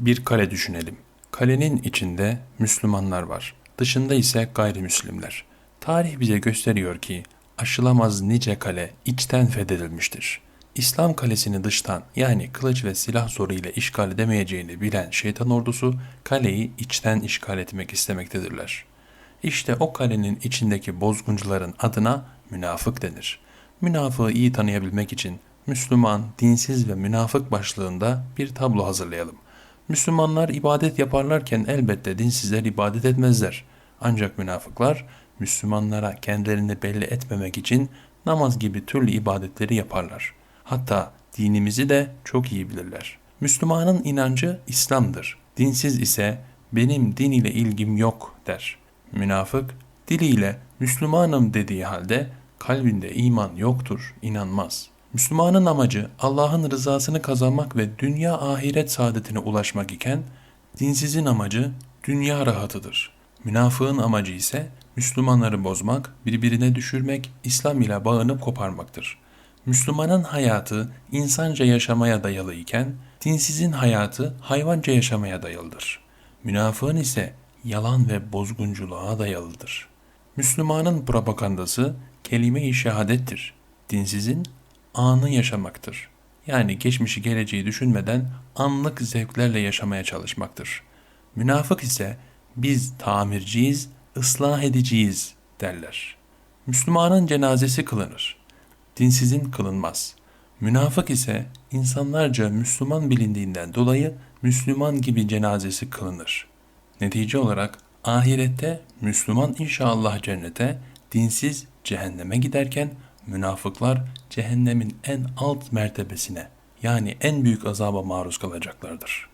Bir kale düşünelim. Kalenin içinde Müslümanlar var. Dışında ise gayrimüslimler. Tarih bize gösteriyor ki aşılamaz nice kale içten fethedilmiştir. İslam kalesini dıştan yani kılıç ve silah zoruyla işgal edemeyeceğini bilen şeytan ordusu kaleyi içten işgal etmek istemektedirler. İşte o kalenin içindeki bozguncuların adına münafık denir. Münafığı iyi tanıyabilmek için Müslüman, dinsiz ve münafık başlığında bir tablo hazırlayalım. Müslümanlar ibadet yaparlarken elbette dinsizler ibadet etmezler. Ancak münafıklar Müslümanlara kendilerini belli etmemek için namaz gibi türlü ibadetleri yaparlar. Hatta dinimizi de çok iyi bilirler. Müslümanın inancı İslam'dır. Dinsiz ise benim din ile ilgim yok der. Münafık diliyle Müslümanım dediği halde kalbinde iman yoktur, inanmaz. Müslümanın amacı Allah'ın rızasını kazanmak ve dünya ahiret saadetine ulaşmak iken dinsizin amacı dünya rahatıdır. Münafığın amacı ise Müslümanları bozmak, birbirine düşürmek, İslam ile bağını koparmaktır. Müslümanın hayatı insanca yaşamaya dayalı iken dinsizin hayatı hayvanca yaşamaya dayalıdır. Münafığın ise yalan ve bozgunculuğa dayalıdır. Müslümanın propagandası kelime-i şehadettir. Dinsizin anı yaşamaktır. Yani geçmişi geleceği düşünmeden anlık zevklerle yaşamaya çalışmaktır. Münafık ise biz tamirciyiz, ıslah ediciyiz derler. Müslümanın cenazesi kılınır. Dinsizin kılınmaz. Münafık ise insanlarca Müslüman bilindiğinden dolayı Müslüman gibi cenazesi kılınır. Netice olarak ahirette Müslüman inşallah cennete, dinsiz cehenneme giderken münafıklar cehennemin en alt mertebesine yani en büyük azaba maruz kalacaklardır.